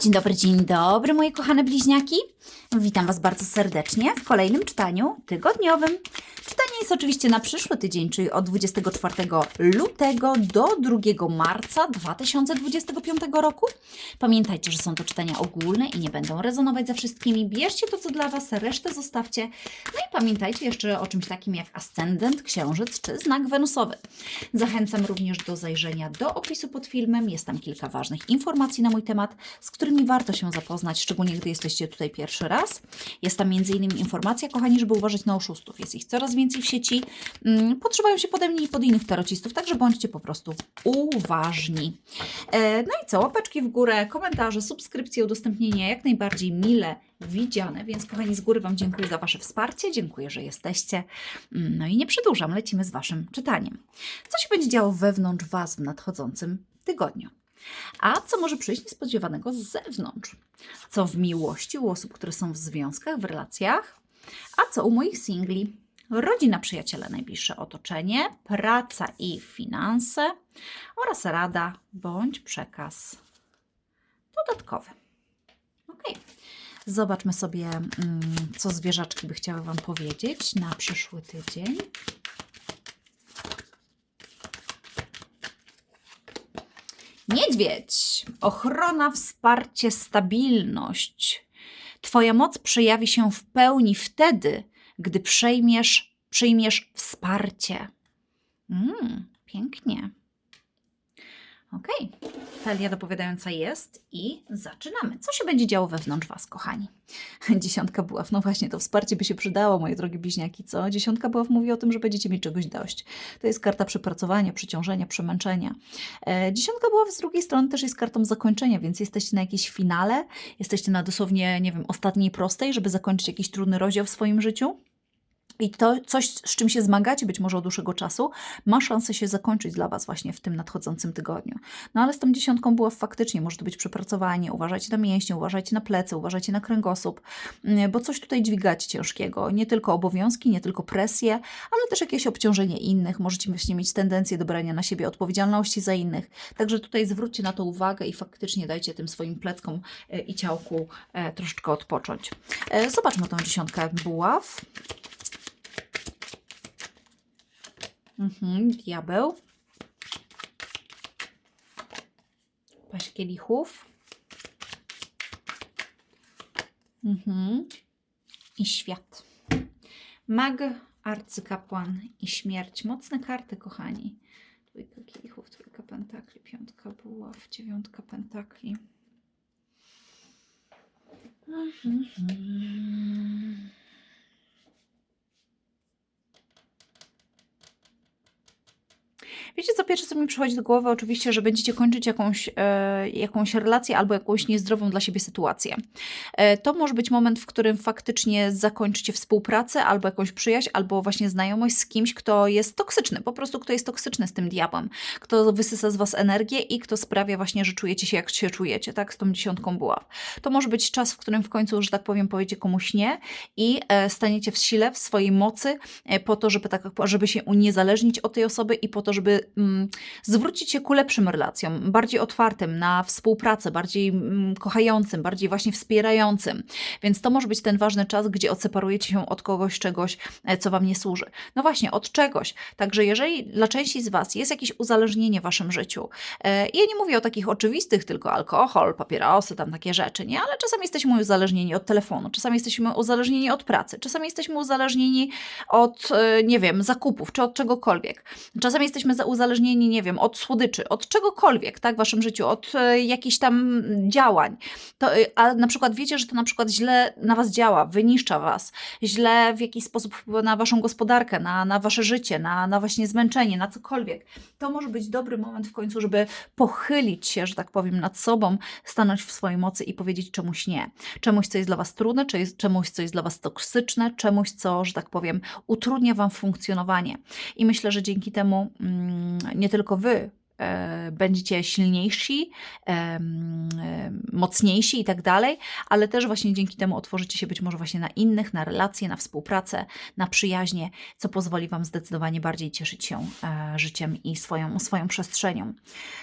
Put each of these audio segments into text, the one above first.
Dzień dobry, dzień dobry, moje kochane bliźniaki. Witam Was bardzo serdecznie w kolejnym czytaniu tygodniowym. Czytanie jest oczywiście na przyszły tydzień, czyli od 24 lutego do 2 marca 2025 roku. Pamiętajcie, że są to czytania ogólne i nie będą rezonować ze wszystkimi. Bierzcie to, co dla Was, resztę zostawcie. No i pamiętajcie jeszcze o czymś takim jak ascendent, księżyc czy znak wenusowy. Zachęcam również do zajrzenia do opisu pod filmem. Jest tam kilka ważnych informacji na mój temat, z którymi warto się zapoznać, szczególnie gdy jesteście tutaj pierwszy raz. Jest tam m.in. informacja, kochani, żeby uważać na oszustów. Jest ich coraz więcej w sieci. Mm, Podszywają się pode mnie i pod innych tarocistów, także bądźcie po prostu uważni. E, No i co? Łapeczki w górę, komentarze, subskrypcje, udostępnienia jak najbardziej mile widziane, więc kochani, z góry Wam dziękuję za Wasze wsparcie, dziękuję, że jesteście. Mm, No i nie przedłużam, lecimy z Waszym czytaniem. Co się będzie działo wewnątrz Was w nadchodzącym tygodniu? A co może przyjść niespodziewanego z zewnątrz? Co w miłości u osób, które są w związkach, w relacjach? A co u moich singli? Rodzina, przyjaciele, najbliższe otoczenie, praca i finanse oraz rada bądź przekaz dodatkowy. Ok. Zobaczmy sobie, mm, co zwierzaczki by chciały Wam powiedzieć na przyszły tydzień. Niedźwiedź, ochrona, wsparcie, stabilność. Twoja moc przejawi się w pełni wtedy, gdy przejmiesz, przyjmiesz wsparcie. Mm, pięknie. Okej, talia dopowiadająca jest i zaczynamy. Co się będzie działo wewnątrz Was, kochani? Dziesiątka buław. No właśnie, to wsparcie by się przydało, moje drogie bliźniaki, co? Dziesiątka buław mówi o tym, że będziecie mieć czegoś dość. To jest karta przepracowania, przeciążenia, przemęczenia. E, dziesiątka buław z drugiej strony też jest kartą zakończenia, więc jesteście na jakiejś finale, jesteście na dosłownie, nie wiem, ostatniej prostej, żeby zakończyć jakiś trudny rozdział w swoim życiu. I to coś, z czym się zmagacie, być może od dłuższego czasu, ma szansę się zakończyć dla Was właśnie w tym nadchodzącym tygodniu. No ale z tą dziesiątką było faktycznie, może to być przepracowanie, uważajcie na mięśnie, uważajcie na plecy, uważajcie na kręgosłup, mm, bo coś tutaj dźwigacie ciężkiego. Nie tylko obowiązki, nie tylko presje, ale też jakieś obciążenie innych. Możecie właśnie mieć tendencję do brania na siebie odpowiedzialności za innych. Także tutaj zwróćcie na to uwagę i faktycznie dajcie tym swoim pleckom e, i ciałku e, troszeczkę odpocząć. E, Zobaczmy tą dziesiątkę buław. Mhm, diabeł. Paść kielichów. Mhm. I świat. Mag, arcykapłan i śmierć. Mocne karty, kochani. Trójka kielichów, trójka pentakli, piątka buław, dziewiątka pentakli. Mhm. Wiecie, co pierwsze, co mi przychodzi do głowy? Oczywiście, że będziecie kończyć jakąś, e, jakąś relację albo jakąś niezdrową dla siebie sytuację. E, to może być moment, w którym faktycznie zakończycie współpracę albo jakąś przyjaźń, albo właśnie znajomość z kimś, kto jest toksyczny, po prostu kto jest toksyczny z tym diabłem, kto wysysa z was energię i kto sprawia właśnie, że czujecie się jak się czujecie, tak, z tą dziesiątką buław. To może być czas, w którym w końcu, że tak powiem, powiecie komuś nie i e, staniecie w sile, w swojej mocy e, po to, żeby, tak, żeby się uniezależnić od tej osoby i po to, żeby mm, zwrócić się ku lepszym relacjom, bardziej otwartym na współpracę, bardziej mm, kochającym, bardziej właśnie wspierającym. Więc to może być ten ważny czas, gdzie odseparujecie się od kogoś, czegoś, e, co Wam nie służy. No właśnie, od czegoś. Także jeżeli dla części z Was jest jakieś uzależnienie w Waszym życiu, e, ja nie mówię o takich oczywistych, tylko alkohol, papierosy, tam takie rzeczy, nie? Ale czasami jesteśmy uzależnieni od telefonu, czasami jesteśmy uzależnieni od pracy, czasami jesteśmy uzależnieni od, e, nie wiem, zakupów, czy od czegokolwiek. Czasami jesteśmy za- uzależnieni, nie wiem, od słodyczy, od czegokolwiek, tak, w waszym życiu, od e, jakichś tam działań. To, e, a na przykład wiecie, że to na przykład źle na was działa, wyniszcza was, źle w jakiś sposób wpływa na waszą gospodarkę, na, na wasze życie, na, na właśnie zmęczenie, na cokolwiek. To może być dobry moment w końcu, żeby pochylić się, że tak powiem, nad sobą, stanąć w swojej mocy i powiedzieć czemuś nie. Czemuś, co jest dla was trudne, czemuś, co jest dla was toksyczne, czemuś, co, że tak powiem, utrudnia wam funkcjonowanie. I myślę, że dzięki temu mm, nie tylko wy e, będziecie silniejsi, mocniejsi i tak dalej, ale też właśnie dzięki temu otworzycie się być może właśnie na innych, na relacje, na współpracę, na przyjaźnie, co pozwoli Wam zdecydowanie bardziej cieszyć się e, życiem i swoją, swoją przestrzenią.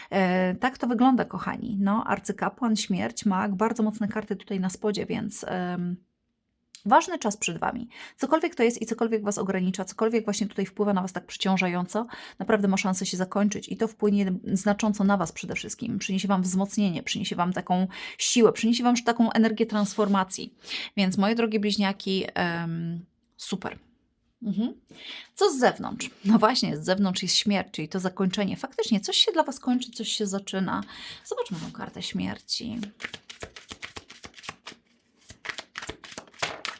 E, tak to wygląda, kochani. No, arcykapłan, śmierć, mag, bardzo mocne karty tutaj na spodzie, więc... Ważny czas przed Wami. Cokolwiek to jest i cokolwiek Was ogranicza, cokolwiek właśnie tutaj wpływa na Was tak przyciążająco, naprawdę ma szansę się zakończyć i to wpłynie znacząco na Was przede wszystkim. Przyniesie Wam wzmocnienie, przyniesie Wam taką siłę, przyniesie Wam taką energię transformacji. Więc moje drogie bliźniaki, super. Mhm. Co z zewnątrz? No właśnie, z zewnątrz jest śmierć, czyli to zakończenie. Faktycznie coś się dla Was kończy, coś się zaczyna. Zobaczmy tą kartę śmierci.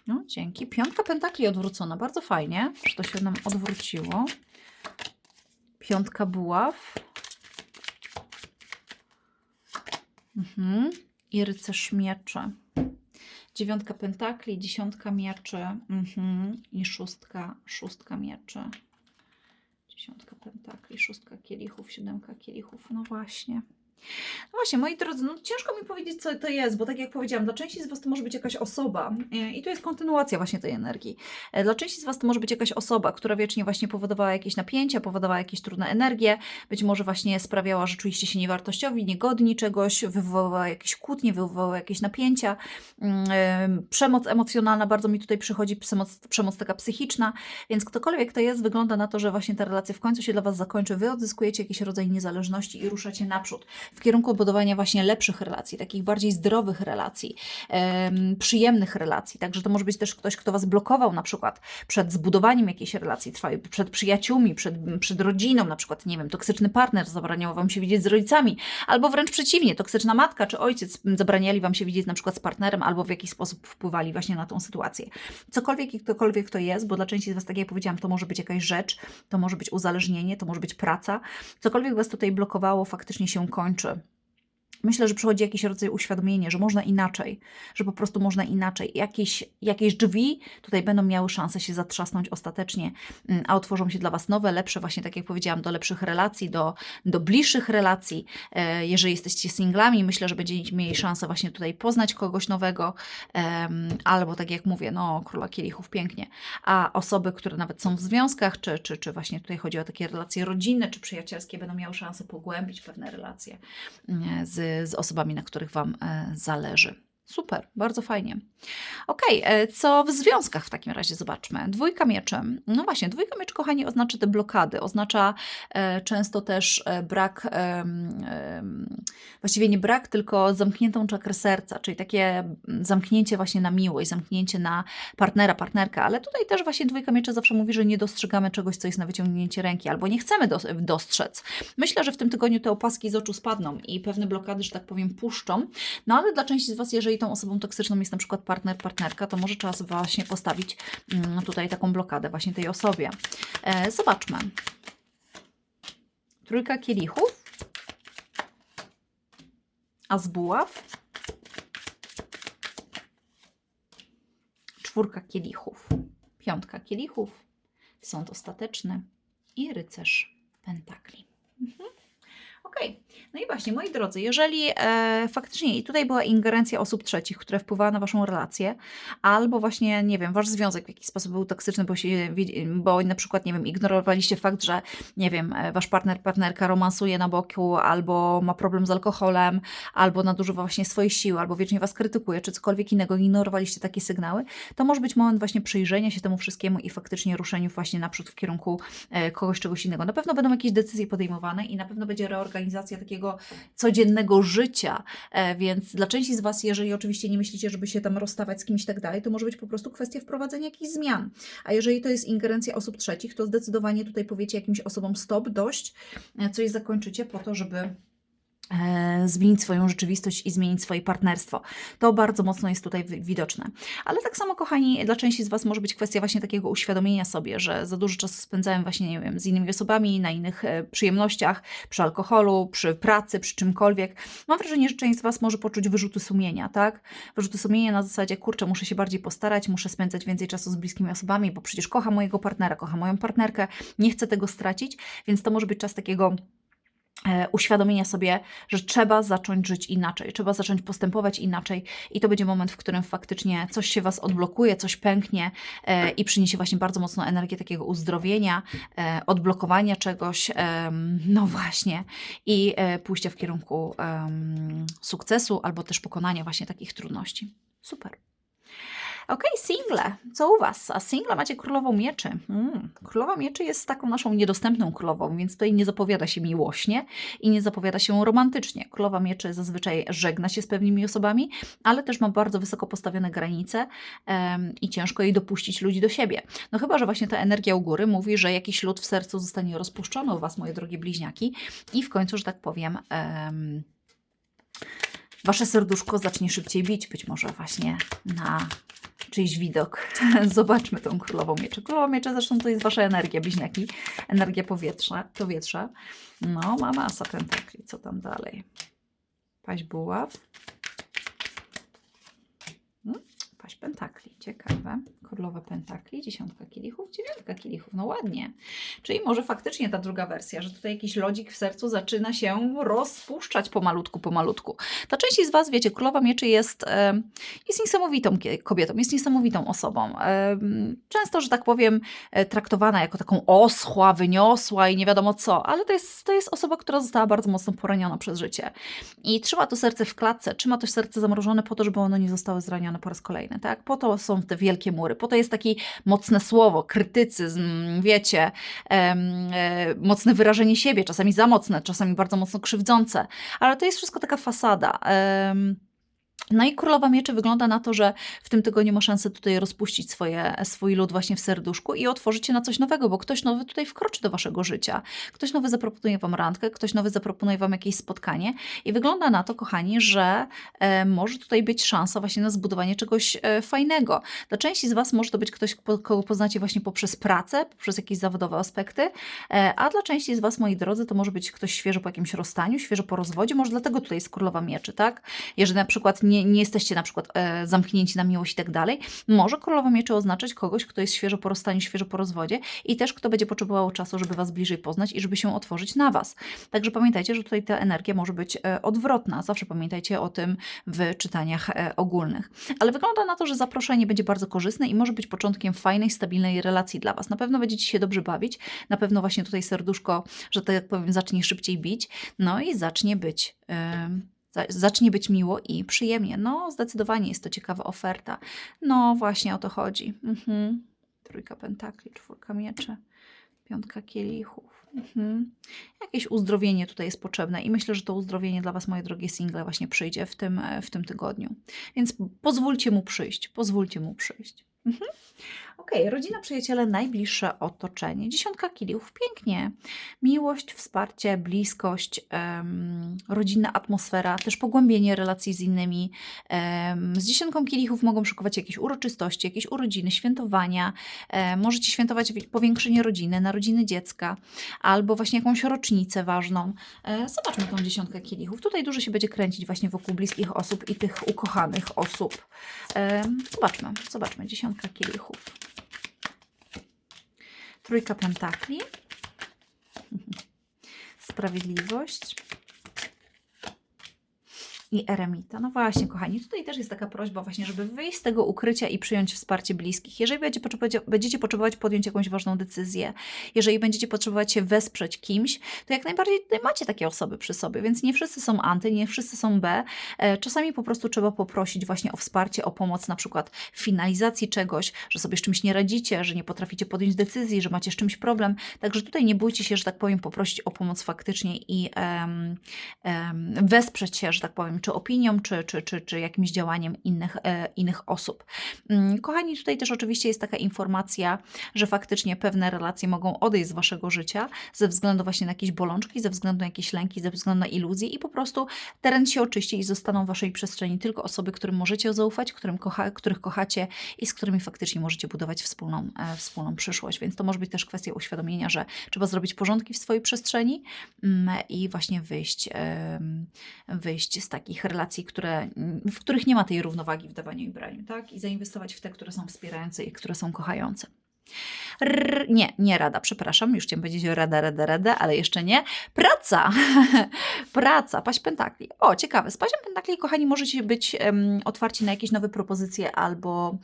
No, dzięki. Piątka pentakli odwrócona. Bardzo fajnie, że to się nam odwróciło. Piątka buław. Mhm. I rycerz mieczy. Dziewiątka pentakli, dziesiątka mieczy mhm. i szóstka, szóstka mieczy. Dziesiątka pentakli, szóstka kielichów, siódemka kielichów. No właśnie. No właśnie, moi drodzy, no ciężko mi powiedzieć, co to jest, bo tak jak powiedziałam, dla części z Was to może być jakaś osoba e, i tu jest kontynuacja właśnie tej energii. E, Dla części z Was to może być jakaś osoba, która wiecznie właśnie powodowała jakieś napięcia, powodowała jakieś trudne energie, być może właśnie sprawiała, że czuliście się niewartościowi, niegodni czegoś, wywoływała jakieś kłótnie, wywoływała jakieś napięcia, mm, przemoc emocjonalna, bardzo mi tutaj przychodzi przemoc, przemoc taka psychiczna, więc ktokolwiek to jest, wygląda na to, że właśnie ta relacja w końcu się dla Was zakończy, Wy odzyskujecie jakiś rodzaj niezależności i ruszacie naprzód w kierunku budowania właśnie lepszych relacji, takich bardziej zdrowych relacji, em, przyjemnych relacji. Także to może być też ktoś, kto Was blokował na przykład przed zbudowaniem jakiejś relacji, trwałej, przed przyjaciółmi, przed, przed rodziną, na przykład, nie wiem, toksyczny partner zabraniał Wam się widzieć z rodzicami, albo wręcz przeciwnie, toksyczna matka czy ojciec zabraniali Wam się widzieć na przykład z partnerem, albo w jakiś sposób wpływali właśnie na tą sytuację. Cokolwiek i ktokolwiek to jest, bo dla części z Was, tak jak powiedziałam, to może być jakaś rzecz, to może być uzależnienie, to może być praca, cokolwiek Was tutaj blokowało, faktycznie się kończy kończy. Myślę, że przychodzi jakiś rodzaj uświadomienie, że można inaczej, że po prostu można inaczej. Jakieś, jakieś drzwi tutaj będą miały szansę się zatrzasnąć ostatecznie, mm, a otworzą się dla Was nowe, lepsze, właśnie tak jak powiedziałam, do lepszych relacji, do, do bliższych relacji. E, Jeżeli jesteście singlami, myślę, że będziecie mieli szansę właśnie tutaj poznać kogoś nowego, albo tak jak mówię, no, króla kielichów pięknie. A osoby, które nawet są w związkach, czy, czy, czy właśnie tutaj chodzi o takie relacje rodzinne, czy przyjacielskie, będą miały szansę pogłębić pewne relacje mm, z, z osobami, na których Wam e, zależy. Super, bardzo fajnie. Ok, co w związkach w takim razie zobaczmy. Dwójka mieczy. No właśnie, dwójka mieczy, kochani, oznacza te blokady, oznacza e, często też e, brak, em, właściwie nie brak, tylko zamkniętą czakrę serca, czyli takie zamknięcie właśnie na miłość, zamknięcie na partnera, partnerkę, ale tutaj też właśnie dwójka mieczy zawsze mówi, że nie dostrzegamy czegoś, co jest na wyciągnięcie ręki, albo nie chcemy dos- dostrzec. Myślę, że w tym tygodniu te opaski z oczu spadną i pewne blokady, że tak powiem, puszczą, no ale dla części z Was, jeżeli tą osobą toksyczną jest na przykład partner, partnerka, to może czas właśnie postawić mm, tutaj taką blokadę właśnie tej osobie. E, zobaczmy. Trójka kielichów. A z buław. Czwórka kielichów. Piątka kielichów. Sąd ostateczny. I rycerz pentakli. Mhm. Okej, no i właśnie, moi drodzy, jeżeli e, faktycznie i tutaj była ingerencja osób trzecich, które wpływały na waszą relację, albo właśnie, nie wiem, wasz związek w jakiś sposób był toksyczny, bo, się, bo na przykład, nie wiem, ignorowaliście fakt, że, nie wiem, e, wasz partner, partnerka romansuje na boku, albo ma problem z alkoholem, albo nadużywa właśnie swojej siły, albo wiecznie was krytykuje, czy cokolwiek innego, ignorowaliście takie sygnały, to może być moment właśnie przyjrzenia się temu wszystkiemu i faktycznie ruszeniu właśnie naprzód w kierunku e, kogoś, czegoś innego. Na pewno będą jakieś decyzje podejmowane i na pewno będzie reorganizacja takiego codziennego życia, e, więc dla części z Was, jeżeli oczywiście nie myślicie, żeby się tam rozstawać z kimś i tak dalej, to może być po prostu kwestia wprowadzenia jakichś zmian. A jeżeli to jest ingerencja osób trzecich, to zdecydowanie tutaj powiecie jakimś osobom stop, dość, e, coś zakończycie po to, żeby zmienić swoją rzeczywistość i zmienić swoje partnerstwo. To bardzo mocno jest tutaj wi- widoczne. Ale tak samo, kochani, dla części z Was może być kwestia właśnie takiego uświadomienia sobie, że za dużo czasu spędzałem właśnie, nie wiem, z innymi osobami, na innych e, przyjemnościach, przy alkoholu, przy pracy, przy czymkolwiek. Mam wrażenie, że część z Was może poczuć wyrzuty sumienia, tak? Wyrzuty sumienia na zasadzie, kurczę, muszę się bardziej postarać, muszę spędzać więcej czasu z bliskimi osobami, bo przecież kocham mojego partnera, kocham moją partnerkę, nie chcę tego stracić, więc to może być czas takiego e, uświadomienia sobie, że trzeba zacząć żyć inaczej, trzeba zacząć postępować inaczej i to będzie moment, w którym faktycznie coś się Was odblokuje, coś pęknie e, i przyniesie właśnie bardzo mocno energię takiego uzdrowienia, e, odblokowania czegoś, no właśnie, i e, pójścia w kierunku sukcesu albo też pokonania właśnie takich trudności. Super. Okej, single. Co u Was? A single macie królową mieczy. Mm. Królowa mieczy jest taką naszą niedostępną królową, więc tutaj nie zapowiada się miłośnie i nie zapowiada się romantycznie. Królowa mieczy zazwyczaj żegna się z pewnymi osobami, ale też ma bardzo wysoko postawione granice em, i ciężko jej dopuścić ludzi do siebie. No chyba, że właśnie ta energia u góry mówi, że jakiś lód w sercu zostanie rozpuszczony u Was, moje drogie bliźniaki, i w końcu, że tak powiem, em, Wasze serduszko zacznie szybciej bić, być może właśnie na czyjś widok. Zobaczmy tą królową mieczy. Królowa mieczy zresztą to jest wasza energia, bliźniaki. Energia powietrza, powietrza. No, ma masa pentakli. Co tam dalej? Paź buław. Hmm? Paź pentakli. Ciekawe. Królowa pentakli, dziesiątka kielichów, dziewiątka kielichów. No ładnie. Czyli może faktycznie ta druga wersja, że tutaj jakiś lodzik w sercu zaczyna się rozpuszczać pomalutku, pomalutku. Dla części z Was, wiecie, Królowa Mieczy jest, e, jest niesamowitą kobietą, jest niesamowitą osobą. E, Często, że tak powiem, e, traktowana jako taką oschła, wyniosła i nie wiadomo co, ale to jest, to jest osoba, która została bardzo mocno poraniona przez życie. I trzyma to serce w klatce, trzyma to serce zamrożone po to, żeby ono nie zostało zranione po raz kolejny, tak? Po to są te wielkie mury, po to jest takie mocne słowo, krytycyzm, wiecie, em, e, mocne wyrażenie siebie, czasami za mocne, czasami bardzo mocno krzywdzące, ale to jest wszystko taka fasada. em, no i Królowa Mieczy wygląda na to, że w tym tygodniu ma szansę tutaj rozpuścić swoje, swój lód właśnie w serduszku i otworzyć się na coś nowego, bo ktoś nowy tutaj wkroczy do waszego życia. Ktoś nowy zaproponuje wam randkę, ktoś nowy zaproponuje wam jakieś spotkanie i wygląda na to, kochani, że e, może tutaj być szansa właśnie na zbudowanie czegoś e, fajnego. Dla części z was może to być ktoś, kogo poznacie właśnie poprzez pracę, poprzez jakieś zawodowe aspekty, e, a dla części z was, moi drodzy, to może być ktoś świeżo po jakimś rozstaniu, świeżo po rozwodzie, może dlatego tutaj jest Królowa Mieczy, tak? Jeżeli na przykład nie, nie jesteście na przykład e, zamknięci na miłość i tak dalej, może Królowa Mieczy oznaczać kogoś, kto jest świeżo po rozstaniu, świeżo po rozwodzie i też kto będzie potrzebował czasu, żeby Was bliżej poznać i żeby się otworzyć na Was. Także pamiętajcie, że tutaj ta energia może być e, odwrotna. Zawsze pamiętajcie o tym w czytaniach e, ogólnych. Ale wygląda na to, że zaproszenie będzie bardzo korzystne i może być początkiem fajnej, stabilnej relacji dla Was. Na pewno będziecie się dobrze bawić, na pewno właśnie tutaj serduszko, że tak powiem, zacznie szybciej bić, no i zacznie być... za- zacznie być miło i przyjemnie. No, zdecydowanie jest to ciekawa oferta. No, właśnie o to chodzi. Mhm. Trójka pentakli, czwórka mieczy, piątka kielichów. Mhm. Jakieś uzdrowienie tutaj jest potrzebne i myślę, że to uzdrowienie dla Was, moje drogie single, właśnie przyjdzie w tym, e, w tym tygodniu. Więc pozwólcie mu przyjść, pozwólcie mu przyjść. Mhm. Okej, rodzina, przyjaciele, najbliższe otoczenie. Dziesiątka kilichów, pięknie. Miłość, wsparcie, bliskość, em, rodzinna atmosfera, też pogłębienie relacji z innymi. Em, z dziesiątką kielichów mogą szykować jakieś uroczystości, jakieś urodziny, świętowania. E, możecie świętować wi- powiększenie rodziny, narodziny dziecka, albo właśnie jakąś rocznicę ważną. E, zobaczmy tą dziesiątkę kielichów. Tutaj dużo się będzie kręcić właśnie wokół bliskich osób i tych ukochanych osób. Em, zobaczmy, zobaczmy, dziesiątka kielichów. Trójka pentakli. Sprawiedliwość. I eremita. No właśnie, kochani, tutaj też jest taka prośba właśnie, żeby wyjść z tego ukrycia i przyjąć wsparcie bliskich. Jeżeli będziecie potrzebować podjąć jakąś ważną decyzję, jeżeli będziecie potrzebować się wesprzeć kimś, to jak najbardziej tutaj macie takie osoby przy sobie, więc nie wszyscy są anty, nie wszyscy są B. E, Czasami po prostu trzeba poprosić właśnie o wsparcie, o pomoc na przykład w finalizacji czegoś, że sobie z czymś nie radzicie, że nie potraficie podjąć decyzji, że macie z czymś problem. Także tutaj nie bójcie się, że tak powiem, poprosić o pomoc faktycznie i em, em, wesprzeć się, że tak powiem, czy opinią, czy, czy, czy, czy jakimś działaniem innych, e, innych osób. Mm, Kochani, tutaj też oczywiście jest taka informacja, że faktycznie pewne relacje mogą odejść z waszego życia ze względu właśnie na jakieś bolączki, ze względu na jakieś lęki, ze względu na iluzje i po prostu teren się oczyści i zostaną w waszej przestrzeni tylko osoby, którym możecie zaufać, którym kocha, których kochacie i z którymi faktycznie możecie budować wspólną, e, wspólną przyszłość. Więc to może być też kwestia uświadomienia, że trzeba zrobić porządki w swojej przestrzeni mm, i właśnie wyjść, em, wyjść z takich relacji, które, w których nie ma tej równowagi w dawaniu i braniu, tak? I zainwestować w te, które są wspierające i które są kochające. R, nie, nie rada, przepraszam, już chciałam powiedzieć rada, rada, rada, ale jeszcze nie. Praca, praca, paść pentakli. O, ciekawe, z pasią pentakli, kochani, możecie być em, otwarci na jakieś nowe propozycje albo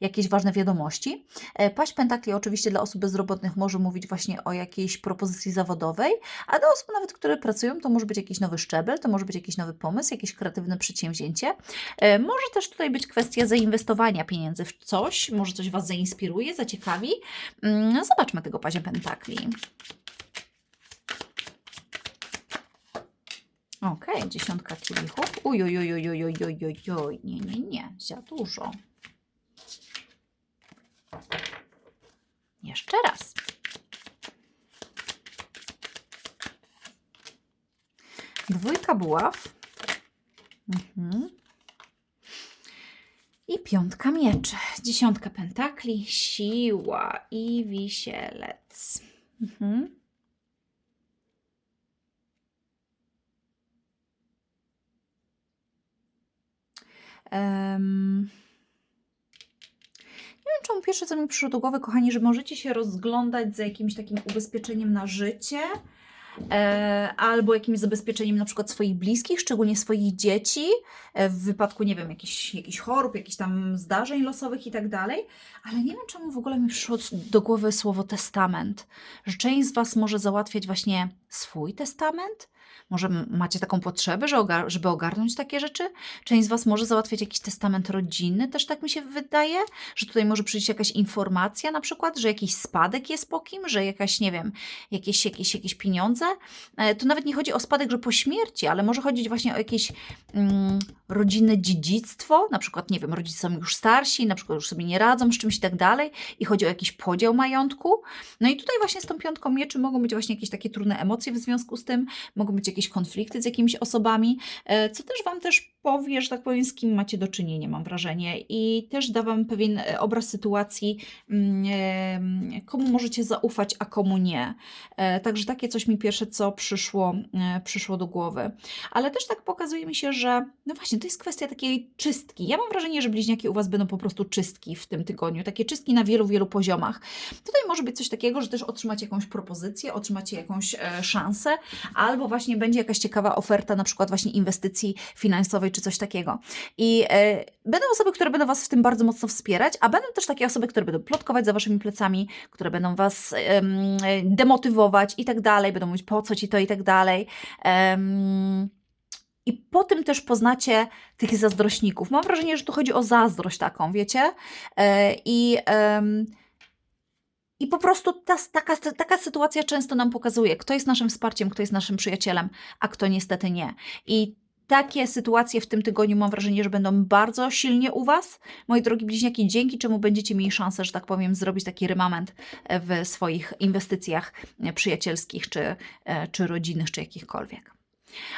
jakieś ważne wiadomości. E, Paść pentakli oczywiście dla osób bezrobotnych może mówić właśnie o jakiejś propozycji zawodowej, a dla osób nawet, które pracują, to może być jakiś nowy szczebel, to może być jakiś nowy pomysł, jakieś kreatywne przedsięwzięcie. E, Może też tutaj być kwestia zainwestowania pieniędzy w coś, może coś Was zainspiruje, zaciekawi. Mm, Zobaczmy tego pazia pentakli. Okej, dziesiątka kielichów. Uj, uj, uj, uj, uj, uj, uj, uj, uj. Nie, nie, nie, za dużo. Jeszcze raz. Dwójka buław. Mhm. Piątka mieczy. Dziesiątka pentakli, siła i wisielec. Mhm. Em, Nie wiem, czemu pierwsze, co mi przyszło do głowy, kochani, że możecie się rozglądać za jakimś takim ubezpieczeniem na życie, albo jakimś zabezpieczeniem na przykład swoich bliskich, szczególnie swoich dzieci, e, w wypadku, nie wiem, jakichś, jakichś chorób, jakichś tam zdarzeń losowych i tak dalej, ale nie wiem, czemu w ogóle mi przyszło do głowy słowo testament, że część z Was może załatwiać właśnie swój testament, może macie taką potrzebę, że żeby ogarnąć takie rzeczy? Część z Was może załatwiać jakiś testament rodzinny, też tak mi się wydaje, że tutaj może przyjść jakaś informacja na przykład, że jakiś spadek jest po kim, że jakaś, nie wiem, jakieś, jakieś, jakieś pieniądze. E, Tu nawet nie chodzi o spadek, że po śmierci, ale może chodzić właśnie o jakieś mm, rodzinne dziedzictwo, na przykład, nie wiem, rodzice są już starsi, na przykład już sobie nie radzą z czymś i tak dalej i chodzi o jakiś podział majątku. No i tutaj właśnie z tą piątką mieczy mogą być właśnie jakieś takie trudne emocje w związku z tym, mogą być jakieś konflikty z jakimiś osobami, e, co też Wam też powie, że tak powiem, z kim macie do czynienia, mam wrażenie. I też da Wam pewien e, obraz sytuacji, mm, em, komu możecie zaufać, a komu nie. E, Także takie coś mi pierwsze, co przyszło, e, przyszło do głowy. Ale też tak pokazuje mi się, że no właśnie, to jest kwestia takiej czystki. Ja mam wrażenie, że bliźniaki u Was będą po prostu czystki w tym tygodniu. Takie czystki na wielu, wielu poziomach. Tutaj może być coś takiego, że też otrzymacie jakąś propozycję, otrzymacie jakąś e, szansę, albo właśnie będzie jakaś ciekawa oferta, na przykład właśnie inwestycji finansowej czy coś takiego. I e, będą osoby, które będą Was w tym bardzo mocno wspierać, a będą też takie osoby, które będą plotkować za Waszymi plecami, które będą Was e, demotywować i tak dalej, będą mówić po co Ci to i tak dalej. I po tym też poznacie tych zazdrośników. Mam wrażenie, że tu chodzi o zazdrość taką, wiecie? E, I, i po prostu ta, taka, taka sytuacja często nam pokazuje, kto jest naszym wsparciem, kto jest naszym przyjacielem, a kto niestety nie. I takie sytuacje w tym tygodniu mam wrażenie, że będą bardzo silnie u Was, moi drogi bliźniaki, dzięki czemu będziecie mieli szansę, że tak powiem, zrobić taki rymament w swoich inwestycjach przyjacielskich, czy, e, czy rodzinnych, czy jakichkolwiek.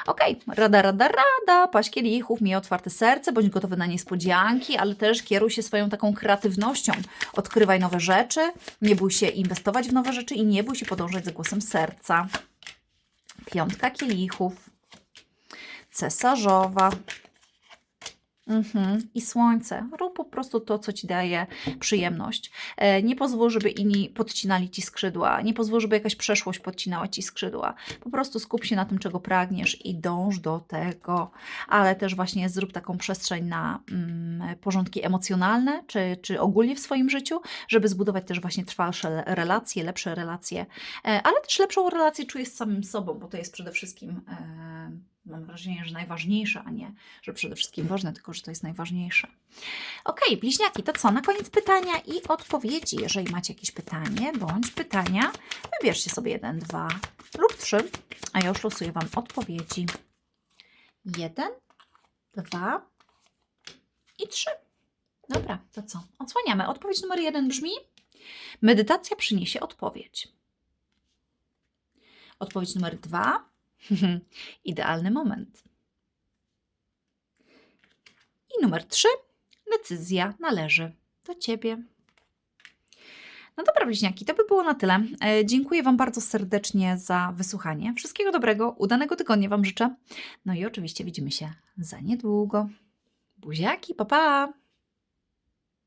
Okej, rada, rada, rada, paść kielichów, miej otwarte serce, bądź gotowy na niespodzianki, ale też kieruj się swoją taką kreatywnością. Odkrywaj nowe rzeczy, nie bój się inwestować w nowe rzeczy i nie bój się podążać za głosem serca. Piątka kielichów, cesarzowa. Mhm. I słońce. Rób po prostu to, co ci daje przyjemność. E, nie pozwól, żeby inni podcinali ci skrzydła. Nie pozwól, żeby jakaś przeszłość podcinała ci skrzydła. Po prostu skup się na tym, czego pragniesz i dąż do tego. Ale też właśnie zrób taką przestrzeń na mm, porządki emocjonalne, czy, czy ogólnie w swoim życiu, żeby zbudować też właśnie trwalsze relacje, lepsze relacje, e, ale też lepszą relację czujesz z samym sobą, bo to jest przede wszystkim. E, mam wrażenie, że najważniejsze, a nie, że przede wszystkim ważne, tylko że to jest najważniejsze. Ok, bliźniaki, to co? Na koniec pytania i odpowiedzi. Jeżeli macie jakieś pytanie bądź pytania, wybierzcie sobie jeden, dwa lub trzy, a ja już losuję Wam odpowiedzi. Jeden, dwa i trzy. Dobra, to co? Odsłaniamy. Odpowiedź numer jeden brzmi: Medytacja przyniesie odpowiedź. Odpowiedź numer dwa. Idealny moment. I numer trzy. Decyzja należy do Ciebie. No dobra, bliźniaki, to by było na tyle. E, dziękuję Wam bardzo serdecznie za wysłuchanie. Wszystkiego dobrego, udanego tygodnia Wam życzę. No i oczywiście widzimy się za niedługo. Buziaki, pa pa!